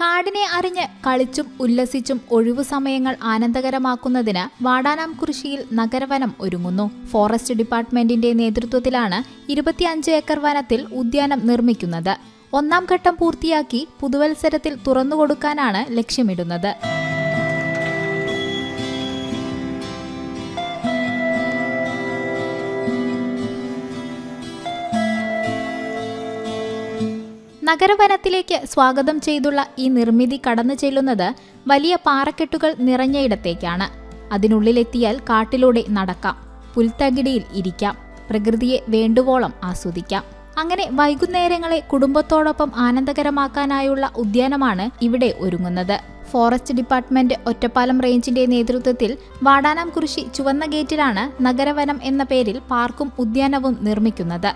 കാടിനെ അറിഞ്ഞ് കളിച്ചും ഉല്ലസിച്ചും ഒഴിവു സമയങ്ങൾ ആനന്ദകരമാക്കുന്നതിന് കൃഷിയിൽ നഗരവനം ഒരുങ്ങുന്നു. ഫോറസ്റ്റ് ഡിപ്പാർട്ട്മെന്റിന്റെ നേതൃത്വത്തിലാണ് ഇരുപത്തിയഞ്ച് ഏക്കർ വനത്തിൽ ഉദ്യാനം നിർമ്മിക്കുന്നത്. ഒന്നാം ഘട്ടം പൂർത്തിയാക്കി പുതുവത്സരത്തിൽ തുറന്നുകൊടുക്കാനാണ് ലക്ഷ്യമിടുന്നത്. നഗരവനത്തിലേക്ക് സ്വാഗതം ചെയ്തുള്ള ഈ നിർമ്മിതി കടന്നു ചെല്ലുന്നത് വലിയ പാറക്കെട്ടുകൾ നിറഞ്ഞയിടത്തേക്കാണ് അതിനുള്ളിലെത്തിയാൽ കാട്ടിലൂടെ നടക്കാം. പുൽത്തകിടിയിൽ ഇരിക്കാം. പ്രകൃതിയെ വേണ്ടുവോളം ആസ്വദിക്കാം. അങ്ങനെ വൈകുന്നേരങ്ങളെ കുടുംബത്തോടൊപ്പം ആനന്ദകരമാക്കാനായുള്ള ഉദ്യാനമാണ് ഇവിടെ ഒരുങ്ങുന്നത്. ഫോറസ്റ്റ് ഡിപ്പാർട്ട്മെന്റ് ഒറ്റപ്പാലം റേഞ്ചിന്റെ നേതൃത്വത്തിൽ വാടാനാംകുറിശി ചുവന്ന ഗേറ്റിലാണ് നഗരവനം എന്ന പേരിൽ പാർക്കും ഉദ്യാനവും നിർമ്മിക്കുന്നത്.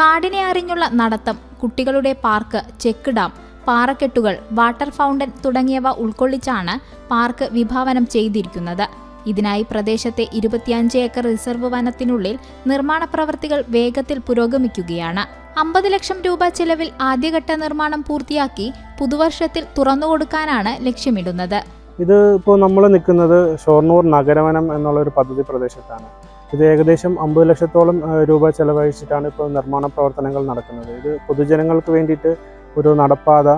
കാടിനെ അറിഞ്ഞുള്ള നടത്തം കുട്ടികളുടെ പാർക്ക് ചെക്ക് ഡാം പാറക്കെട്ടുകൾ വാട്ടർ ഫൗണ്ടൻ തുടങ്ങിയവ ഉൾക്കൊള്ളിച്ചാണ് പാർക്ക് വിഭാവനം ചെയ്തിരിക്കുന്നത്. ഇതിനായി പ്രദേശത്തെ ഇരുപത്തിയഞ്ച് ഏക്കർ റിസർവ് വനത്തിനുള്ളിൽ നിർമ്മാണ പ്രവർത്തികൾ വേഗത്തിൽ പുരോഗമിക്കുകയാണ്. അമ്പത് ലക്ഷം രൂപ ചെലവിൽ ആദ്യഘട്ട നിർമ്മാണം പൂർത്തിയാക്കി പുതുവർഷത്തിൽ തുറന്നുകൊടുക്കാനാണ് ലക്ഷ്യമിടുന്നത്. ഇത് ഇപ്പോൾ നമ്മൾ നിൽക്കുന്നത് ഷോർണൂർ നഗരവനം എന്നുള്ള ഒരു പദ്ധതി പ്രദേശത്താണ്. ഇത് ഏകദേശം അമ്പത് ലക്ഷത്തോളം രൂപ ചെലവഴിച്ചിട്ടാണ് ഇപ്പോൾ നിർമ്മാണ പ്രവർത്തനങ്ങൾ നടക്കുന്നത്. ഇത് പൊതുജനങ്ങൾക്ക് വേണ്ടിയിട്ട് ഒരു നടപ്പാത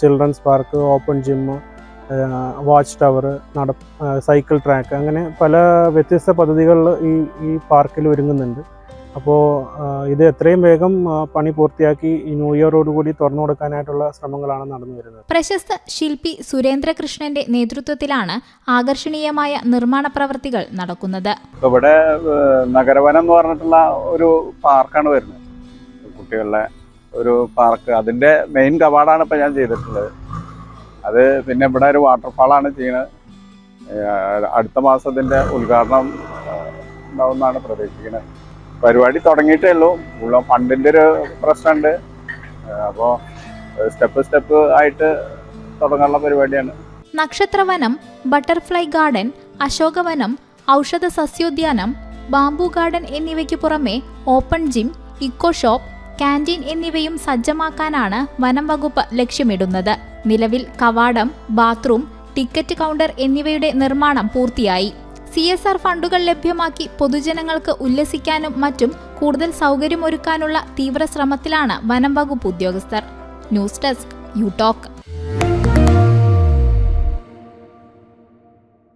children's park open gym watch tower നട സൈക്കിൾ ട്രാക്ക് അങ്ങനെ പല വ്യത്യസ്ത പദ്ധതികൾ ഈ ഈ പാർക്കിൽ ഒരുങ്ങുന്നുണ്ട്. അപ്പോൾ ഇത് എത്രയും വേഗം പണി പൂർത്തിയാക്കി ഈ ന്യൂ ഇയറോടുകൂടി തുറന്നു കൊടുക്കാനായിട്ടുള്ള ശ്രമങ്ങളാണ് നടന്നു വരുന്നത്. പ്രശസ്ത ശില്പി സുരേന്ദ്രകൃഷ്ണന്റെ നേതൃത്വത്തിലാണ് ആകർഷണീയമായ നിർമ്മാണ പ്രവർത്തികൾ നടക്കുന്നത്. ഇവിടെ നഗരവനം എന്ന് പറഞ്ഞിട്ടുള്ള ഒരു പാർക്കാണ് വരുന്നത്. കുട്ടികളുടെ ഒരു പാർക്ക്. അതിന്റെ മെയിൻ കവാടാണ് ഇപ്പൊ ഞാൻ ചെയ്തിട്ടുള്ളത്. അത് പിന്നെ ഇവിടെ ഒരു വാട്ടർഫാളാണ് ചെയ്യുന്നത്. അടുത്ത മാസത്തിന്റെ ഉദ്ഘാടനം ഉണ്ടാവുന്നതാണ് ഉണ്ടാവുമെന്നാണ് പ്രതീക്ഷിക്കുന്നത്. പരിപാടി തുടങ്ങിയിട്ടേ ഉള്ളൂ. ഉള്ള ഫണ്ടിന്റെ ഒരു പ്രശ്നമുണ്ട്. അപ്പോൾ അപ്പോ സ്റ്റെപ്പ് സ്റ്റെപ്പ് ആയിട്ട് തുടങ്ങാനുള്ള പരിപാടിയാണ്. നക്ഷത്രവനം ബട്ടർഫ്ലൈ ഗാർഡൻ അശോകവനം ഔഷധ സസ്യോദ്യാനം ബാംബു ഗാർഡൻ എന്നിവയ്ക്ക് പുറമെ open gym eco shop canteen എന്നിവയും സജ്ജമാക്കാനാണ് വനം വകുപ്പ് ലക്ഷ്യമിടുന്നത്. നിലവിൽ കവാടം ബാത്റൂം ടിക്കറ്റ് കൗണ്ടർ എന്നിവയുടെ നിർമ്മാണം പൂർത്തിയായി. സി എസ് ആർ ഫണ്ടുകൾ ലഭ്യമാക്കി പൊതുജനങ്ങൾക്ക് ഉല്ലസിക്കാനും മറ്റും കൂടുതൽ സൗകര്യമൊരുക്കാനുള്ള തീവ്ര ശ്രമത്തിലാണ് വനം വകുപ്പ് ഉദ്യോഗസ്ഥർ. News desk you talk.